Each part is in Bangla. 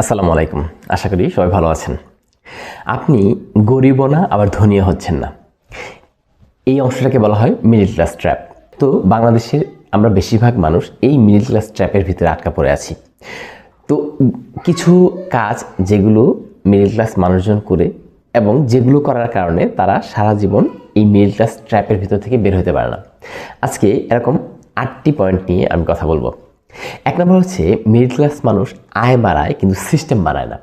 আসসালামু আলাইকুম। আশা করি সবাই ভালো আছেন। আপনি গরিবও না, আবার ধনীও হচ্ছেন না। এই অংশটাকে বলা হয় মিডিল ক্লাস ট্র্যাপ তো বাংলাদেশের আমরা বেশিরভাগ মানুষ এই মিডিল ক্লাস ট্র্যাপের ভিতরে আটকা পড়ে আছি। তো কিছু কাজ যেগুলো মিডিল ক্লাস মানুষজন করে এবং যেগুলো করার কারণে তারা সারা জীবন এই মিডিল ক্লাস ট্র্যাপের ভিতর থেকে বের হতে পারে না। আজকে এরকম আটটি পয়েন্ট নিয়ে আমি কথা বলব। এক নম্বর হচ্ছে মিডিল ক্লাস মানুষ আয় বাড়ায়, কিন্তু সিস্টেম বাড়ায় না।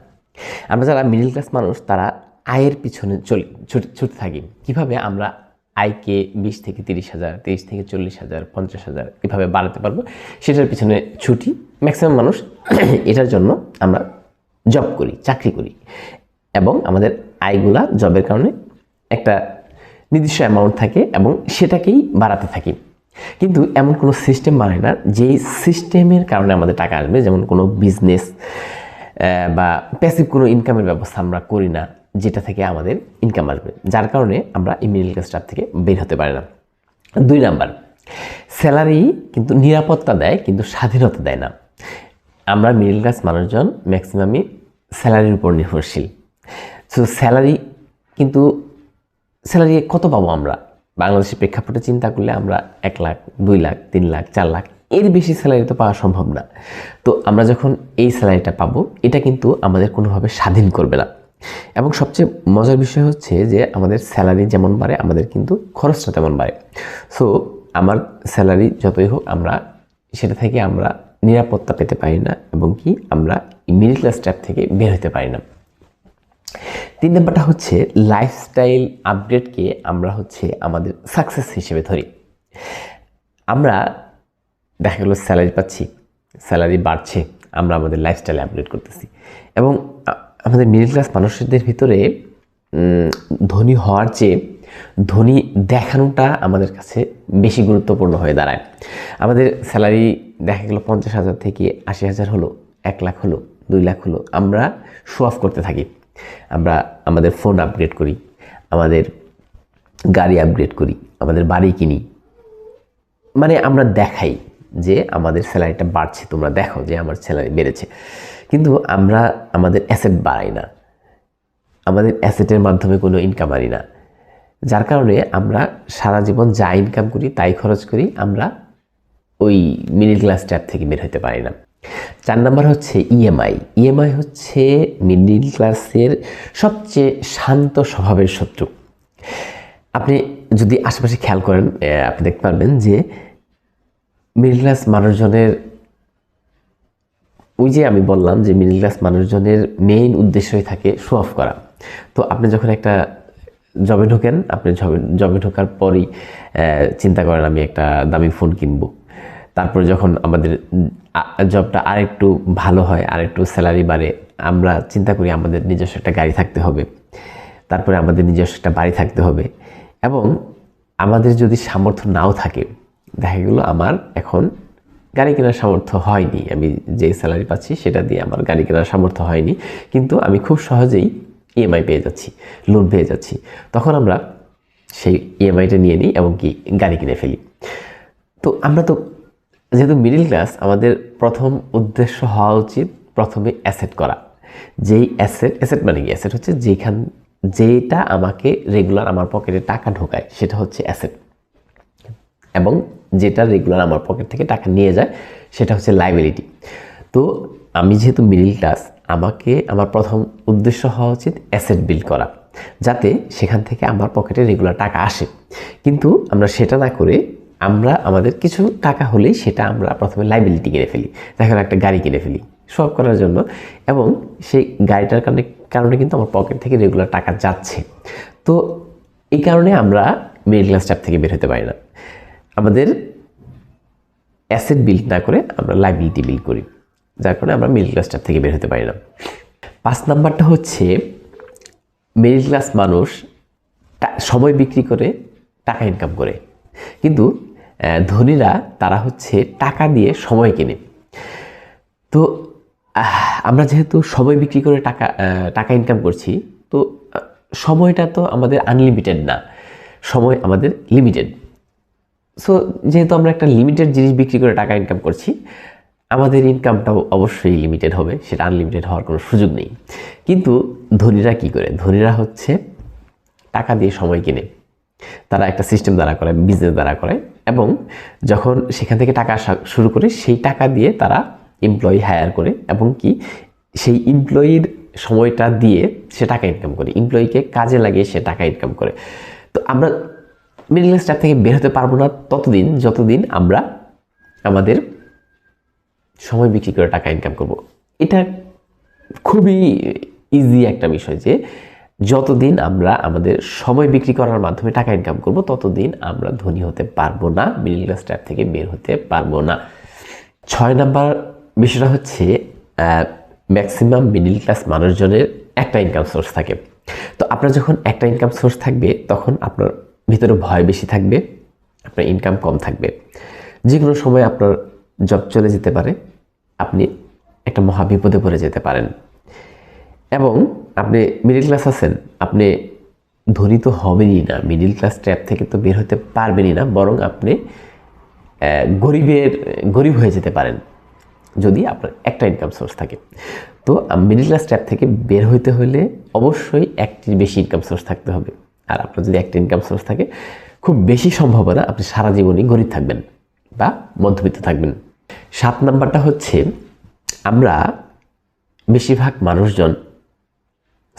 আমরা যারা মিডিল ক্লাস মানুষ, তারা আয়ের পিছনে চলে, ছুট- থাকি। কীভাবে আমরা আয়কে বিশ থেকে তিরিশ হাজার, তিরিশ থেকে চল্লিশ হাজার, পঞ্চাশ হাজার এভাবে বাড়াতে পারব, সেটার পিছনে ছুটি। ম্যাক্সিমাম মানুষ এটার জন্য আমরা জব করি, চাকরি করি। এবং আমাদের আয়গুলা জবের কারণে একটা নির্দিষ্ট অ্যামাউন্ট থাকে এবং সেটাকেই বাড়াতে থাকি। কিন্তু এমন কোনো সিস্টেম বানায় না, যেই সিস্টেমের কারণে আমাদের টাকা আসবে। যেমন কোনো বিজনেস বা প্যাসিভ কোনো ইনকামের ব্যবস্থা আমরা করি না, যেটা থেকে আমাদের ইনকাম আসবে। যার কারণে আমরা এই মিডিল ক্লাস থেকে বের হতে পারি না। দুই নাম্বার স্যালারি কিন্তু নিরাপত্তা দেয়, কিন্তু স্বাধীনতা দেয় না। আমরা মিডিল ক্লাস মানুষজন ম্যাক্সিমামই স্যালারির উপর নির্ভরশীল। সো স্যালারি কিন্তু স্যালারি কত পাবো আমরা? বাংলাদেশের প্রেক্ষাপটে চিন্তা করলে আমরা এক লাখ, দুই লাখ, তিন লাখ, চার লাখ এর বেশি স্যালারি তো পাওয়া সম্ভব না। তো আমরা যখন এই স্যালারিটা পাবো, এটা কিন্তু আমাদের কোনোভাবে স্বাধীন করবে না। এবং সবচেয়ে মজার বিষয় হচ্ছে যে আমাদের স্যালারি যেমন বাড়ে, আমাদের কিন্তু খরচটা তেমন বাড়ে। সো আমার স্যালারি যতই হোক, আমরা সেটা থেকে আমরা নিরাপত্তা পেতে পারি না এবং কি আমরা মিডিল ক্লাস ট্র্যাপ থেকে বের হতে পারি না। তিন নম্বরটা হচ্ছে লাইফস্টাইল আপডেটকে আমরা হচ্ছে আমাদের সাকসেস হিসেবে ধরি। আমরা দেখা গেলো স্যালারি পাচ্ছি স্যালারি বাড়ছে, আমরা আমাদের লাইফস্টাইল আপডেট করতেছি। এবং আমাদের মিডিল ক্লাস মানুষদের ভিতরে ধনী হওয়ার চেয়ে ধনী দেখানোটা আমাদের কাছে বেশি গুরুত্বপূর্ণ হয়ে দাঁড়ায়। আমাদের স্যালারি দেখা গেলো পঞ্চাশ হাজার থেকে আশি হাজার হলো, এক লাখ হলো, দুই লাখ হলো, আমরা শো অফ করতে থাকি। আমরা আমাদের ফোন আপগ্রেড করি, আমাদের গাড়ি আপগ্রেড করি, আমাদের বাড়ি কিনি। মানে আমরা দেখাই যে আমাদের স্যালারিটা বাড়ছে, তোমরা দেখো যে আমার স্যালারি বেড়েছে। কিন্তু আমরা আমাদের অ্যাসেট বাড়াই না। আমাদের অ্যাসেটের মাধ্যমে কোনো ইনকাম আনি না। যার কারণে আমরা সারা জীবন যা ইনকাম করি তাই খরচ করি আমরা ওই মিডিল ক্লাস ট্যাপ থেকে বের হতে পারি না। চার নাম্বার হচ্ছে ইএমআই ইএমআই হচ্ছে মিডিল ক্লাসের সবচেয়ে শান্ত স্বভাবের শত্রু। আপনি যদি আশেপাশে খেয়াল করেন আপনি দেখতে পারবেন যে মিডল ক্লাস মানুষজনের, ওই যে আমি বললাম যে মিডল ক্লাস মানুষজনের মেইন উদ্দেশ্যই থাকে শো অফ করা। তো আপনি যখন একটা জবে ঢোকেন, আপনি জবে জবে ঢোকার পরই চিন্তা করেন আমি একটা দামি ফোন কিনবো। তারপরে যখন আমাদের জবটা আরেকটু ভালো হয়, আরেকটু স্যালারি বাড়ে, আমরা চিন্তা করি আমাদের নিজস্ব একটা গাড়ি থাকতে হবে। তারপরে আমাদের নিজস্ব একটা বাড়ি থাকতে হবে। এবং আমাদের যদি সামর্থ্য নাও থাকে, দেখা গেলো আমার এখন গাড়ি কেনার সামর্থ্য হয়নি। আমি যে স্যালারি পাচ্ছি সেটা দিয়ে আমার গাড়ি কেনার সামর্থ্য হয়নি। কিন্তু আমি খুব সহজেই ইএমআই পেয়ে যাচ্ছি লোন পেয়ে যাচ্ছি। তখন আমরা সেই ইএমআইটা নিয়ে নিই এবং কি গাড়ি কিনে ফেলি। তো আমরা তো যেহেতু মিডিল ক্লাস আমাদের প্রথম উদ্দেশ্য হওয়া উচিত প্রথমে অ্যাসেট করা। যেই অ্যাসেট অ্যাসেট মানে কি? অ্যাসেট হচ্ছে যেখান যেটা আমাকে রেগুলার আমার পকেটে টাকা ঢোকায়, সেটা হচ্ছে অ্যাসেট এবং যেটা রেগুলার আমার পকেট থেকে টাকা নিয়ে যায়, সেটা হচ্ছে লাইবিলিটি তো আমি যেহেতু মিডিল ক্লাস আমাকে, আমার প্রথম উদ্দেশ্য হওয়া উচিত অ্যাসেট বিল্ড করা, যাতে সেখান থেকে আমার পকেটে রেগুলার টাকা আসে। কিন্তু আমরা সেটা না করে আমরা আমাদের কিছু টাকা হলেই সেটা আমরা প্রথমে লাইবিলিটি কিনে ফেলি। দেখা একটা গাড়ি কিনে ফেলি সব করার জন্য এবং সেই গাড়িটার কারণে কারণে কিন্তু আমার পকেট থেকে রেগুলার টাকা যাচ্ছে। তো এই কারণে আমরা মিডিল ক্লাস ট্যাপ থেকে বের হতে পারি না। আমাদের অ্যাসেট বিল্ড না করে আমরা লাইবিলিটি বিল্ড করি। যার কারণে আমরা মিডল ক্লাস ট্যাপ থেকে বের হতে পারি না। পাঁচ নাম্বারটা হচ্ছে মিডল ক্লাস মানুষ সময় বিক্রি করে টাকা ইনকাম করে। কিন্তু ধনীরা তারা হচ্ছে টাকা দিয়ে সময় কেনে। তো আমরা যেহেতু সময় বিক্রি করে টাকা টাকা ইনকাম করছি, তো সময়টা তো আমাদের আনলিমিটেড না। সময় আমাদের লিমিটেড সো যেহেতু আমরা একটা লিমিটেড জিনিস বিক্রি করে টাকা ইনকাম করছি, আমাদের ইনকামটাও অবশ্যই লিমিটেড হবে, সেটা আনলিমিটেড হওয়ার কোনো সুযোগ নেই। কিন্তু ধনীরা কি করে? ধনীরা হচ্ছে টাকা দিয়ে সময় কিনে। তারা একটা সিস্টেম দ্বারা করে বিজনেস দ্বারা করে এবং যখন সেখান থেকে টাকা শুরু করে সেই টাকা দিয়ে তারা এমপ্লয়ি হায়ার করে এবং কি সেই এমপ্লয়ির সময়টা দিয়ে সে টাকা ইনকাম করে এমপ্লয়িকে কাজে লাগিয়ে সে টাকা ইনকাম করে। তো আমরা মিডল ক্লাস থেকে বের হতে পারব না ততদিন, যতদিন আমরা আমাদের সময় বিক্রি করে টাকা ইনকাম করব। এটা খুবই ইজি একটা বিষয় যে যতদিন আমরা আমাদের সময় বিক্রি করার মাধ্যমে টাকা ইনকাম করব, ততদিন আমরা ধনী হতে পারব না মিডিল ক্লাস ট্র্যাপ থেকে বের হতে পারব না। ছয় নাম্বার বিষয়টা হচ্ছে ম্যাক্সিমাম মিডিল ক্লাস মানুষজনের একটা ইনকাম সোর্স থাকে। তো আপনার যখন একটা ইনকাম সোর্স থাকবে, তখন আপনার ভিতরে ভয় বেশি থাকবে, আপনার ইনকাম কম থাকবে। যে কোনো সময় আপনার জব চলে যেতে পারে, আপনি একটা মহাবিপদে পড়ে যেতে পারেন। এবং আপনি মিডিল ক্লাস আছেন, আপনি ধনী তো হবেনই না। মিডিল ক্লাস ট্র্যাপ থেকে তো বের হতে পারবেনই না, বরং আপনি গরিবের, গরিব হয়ে যেতে পারেন, যদি আপনার একটা ইনকাম সোর্স থাকে। তো মিডিল ক্লাস ট্র্যাপ থেকে বের হইতে হলে অবশ্যই একটি বেশি ইনকাম সোর্স থাকতে হবে। আর আপনার যদি একটা ইনকাম সোর্স থাকে, খুব বেশি সম্ভাবনা আপনি সারা জীবনই গরিব থাকবেন বা মধ্যবিত্ত থাকবেন। সাত নাম্বারটা হচ্ছে, আমরা বেশিরভাগ মানুষজন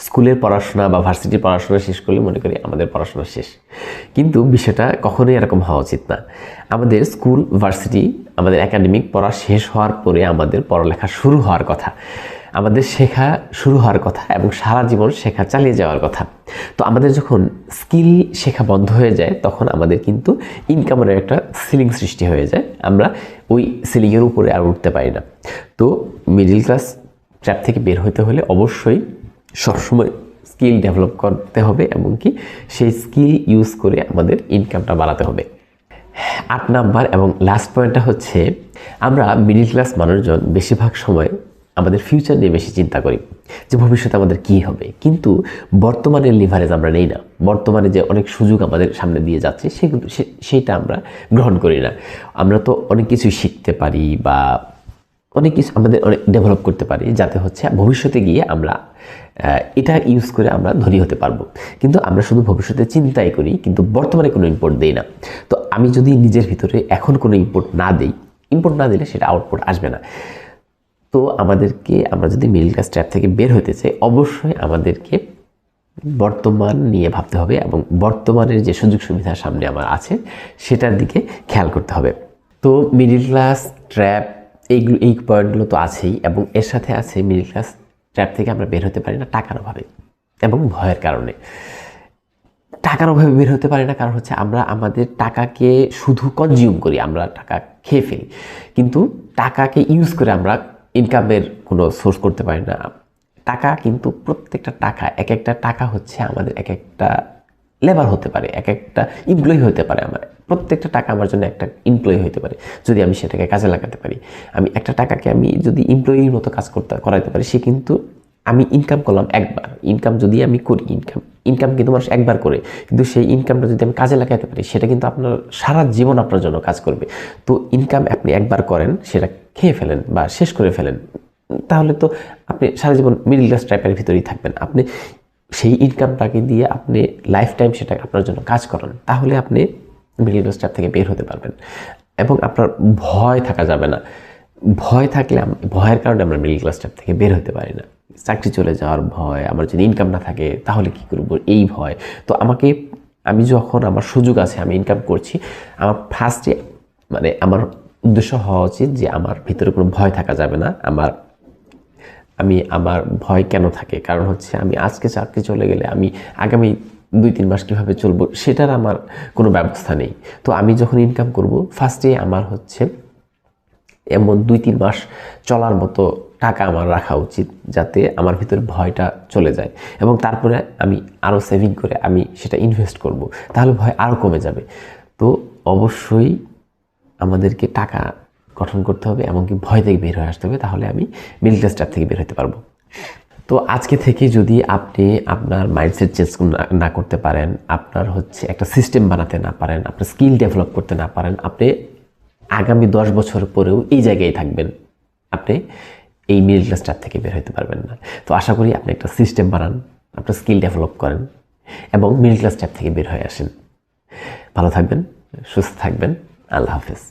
স্কুলের পড়াশোনা বা ভার্সিটির পড়াশোনা শেষ করলে মনে করি আমাদের পড়াশোনা শেষ। কিন্তু বিষয়টা কখনোই এরকম হওয়া উচিত না। আমাদের স্কুল, ভার্সিটি, আমাদের একাডেমিক পড়া শেষ হওয়ার পরে আমাদের পড়ালেখা শুরু হওয়ার কথা। আমাদের শেখা শুরু হওয়ার কথা এবং সারা জীবন শেখা চালিয়ে যাওয়ার কথা। তো আমাদের যখন স্কিল শেখা বন্ধ হয়ে যায়, তখন আমাদের কিন্তু ইনকামের একটা সিলিং সৃষ্টি হয়ে যায়। আমরা ওই সিলিংয়ের উপরে আর উঠতে পারি না। তো মিডিল ক্লাস ট্র্যাপ থেকে বের হতে হলে অবশ্যই সবসময় স্কিল ডেভেলপ করতে হবে এবং কি সেই স্কিল ইউজ করে আমাদের ইনকামটা বাড়াতে হবে। আট নাম্বার এবং লাস্ট পয়েন্টটা হচ্ছে আমরা মিডিল ক্লাস মানুষজন বেশিরভাগ সময় আমাদের ফিউচার নিয়ে বেশি চিন্তা করি যে ভবিষ্যতে আমাদের কি হবে। কিন্তু বর্তমানের লিভারেজ আমরা নেই না। বর্তমানে যে অনেক সুযোগ আমাদের সামনে দিয়ে যাচ্ছে সেগুলো সেইটা আমরা গ্রহণ করি না। আমরা তো অনেক কিছুই শিখতে পারি বা অনেক কিছু আমাদের অনেক ডেভেলপ করতে পারি যাতে হচ্ছে ভবিষ্যতে গিয়ে আমরা এটা ইউজ করে আমরা ধনী হতে পারব। কিন্তু আমরা শুধু ভবিষ্যতে চিন্তাই করি, কিন্তু বর্তমানে কোনো ইম্পোর্ট দেই না। তো আমি যদি নিজের ভিতরে এখন কোনো ইনপুট না দেই ইম্পোর্ট না দিলে সেটা আউটপুট আসবে না। তো আমাদেরকে, আমরা যদি মিডিল ক্লাস ট্র্যাপ থেকে বের হতে চাই, অবশ্যই আমাদেরকে বর্তমান নিয়ে ভাবতে হবে এবং বর্তমানের যে সুযোগ সুবিধা সামনে আমার আছে, সেটার দিকে খেয়াল করতে হবে। তো মিডিল ক্লাস ট্র্যাপ এইগুলো, এই পয়েন্টগুলো তো আছেই এবং এর সাথে আছে মিডিল ক্লাস ট্র্যাপ থেকে আমরা বের হতে পারি না টাকার অভাবে এবং ভয়ের কারণে। টাকার অভাবে বের হতে পারি না কারণ হচ্ছে আমরা আমাদের টাকাকে শুধু কনজিউম করি, আমরা টাকা খেয়ে ফেলি। কিন্তু টাকাকে ইউজ করে আমরা ইনকামের কোনো সোর্স করতে পারি না। টাকা কিন্তু প্রত্যেকটা টাকা এক একটা টাকা হচ্ছে আমাদের এক একটা লেবার হতে পারে এক একটা এমপ্লয়ি হতে পারে আমার প্রত্যেকটা টাকা আমার জন্য একটা এমপ্লয়ি হতে পারে, যদি আমি সেটাকে কাজে লাগাতে পারি। আমি একটা টাকাকে আমি যদি এমপ্লয়ির মতো কাজ করতে, করাইতে পারি, সে কিন্তু আমি ইনকাম করলাম একবার। ইনকাম যদি আমি করি ইনকাম ইনকাম কিন্তু মানুষ একবার করে, কিন্তু সেই ইনকামটা যদি আমি কাজে লাগাতে পারি, সেটা কিন্তু আপনার সারা জীবন আপনার জন্য কাজ করবে। তো ইনকাম আপনি একবার করেন, সেটা খেয়ে ফেলেন বা শেষ করে ফেলেন, তাহলে তো আপনি সারা জীবন মিডিল ক্লাস টাইপের ভিতরেই থাকবেন। আপনি সেই ইনকামটাকে দিয়ে আপনি লাইফ টাইম সেটা আপনার জন্য কাজ করেন। তাহলে আপনি মিডিল ক্লাস টাইপ থেকে বের হতে পারবেন। এবং আপনার ভয় থাকা যাবে না। ভয় থাকলে ভয়ের কারণে আমরা মিডিল ক্লাস টাইপ থেকে বের হতে পারি না। চাকরি চলে যাওয়ার ভয়, আমার যদি ইনকাম না থাকে, তাহলে কি করব? এই ভয়। তো আমাকে, আমি যখন আমার সুযোগ আছে, আমি ইনকাম করছি, আমার ফার্স্টে মানে আমার উদ্দেশ্য হওয়া উচিত যে আমার ভিতরে কোনো ভয় থাকা যাবে না। আমার, আমি আমার ভয় কেন থাকে? কারণ হচ্ছে আমি আজকে চাকরি চলে গেলে আমি আগামী দুই, তিন মাস কীভাবে চলবো, সেটার আমার কোনো ব্যবস্থা নেই। তো আমি যখন ইনকাম করব ফার্স্টে আমার হচ্ছে এমন দুই, তিন মাস চলার মতো টাকা আমার রাখা উচিত যাতে আমার ভিতরে ভয়টা চলে যায়। এবং তারপরে আমি আরও সেভিং করে আমি সেটা ইনভেস্ট করব, তাহলে ভয় আরও কমে যাবে। তো অবশ্যই আমাদেরকে টাকা গঠন করতে হবে, এমনকি ভয় থেকে বের হয়ে আসতে হবে, তাহলে আমি মিডল ক্লাস থেকে বের হতে পারব। তো আজকে থেকে যদি আপনি আপনার মাইন্ডসেট চেঞ্জ না করতে পারেন, আপনার হচ্ছে একটা সিস্টেম বানাতে না পারেন, আপনার স্কিল ডেভেলপ করতে না পারেন, আপনি আগামী দশ বছর পরেও এই জায়গায় থাকবেন, আপনি এই মিডল ক্লাস ট্র্যাপ থেকে বের হতে পারবেন না। তো আশা করি আপনি একটা সিস্টেম বানান, আপনার স্কিল ডেভেলপ করেন এবং মিডল ক্লাস থেকে বের হয়ে আসেন। ভালো থাকবেন, সুস্থ থাকবেন, আল্লাহ হাফেজ।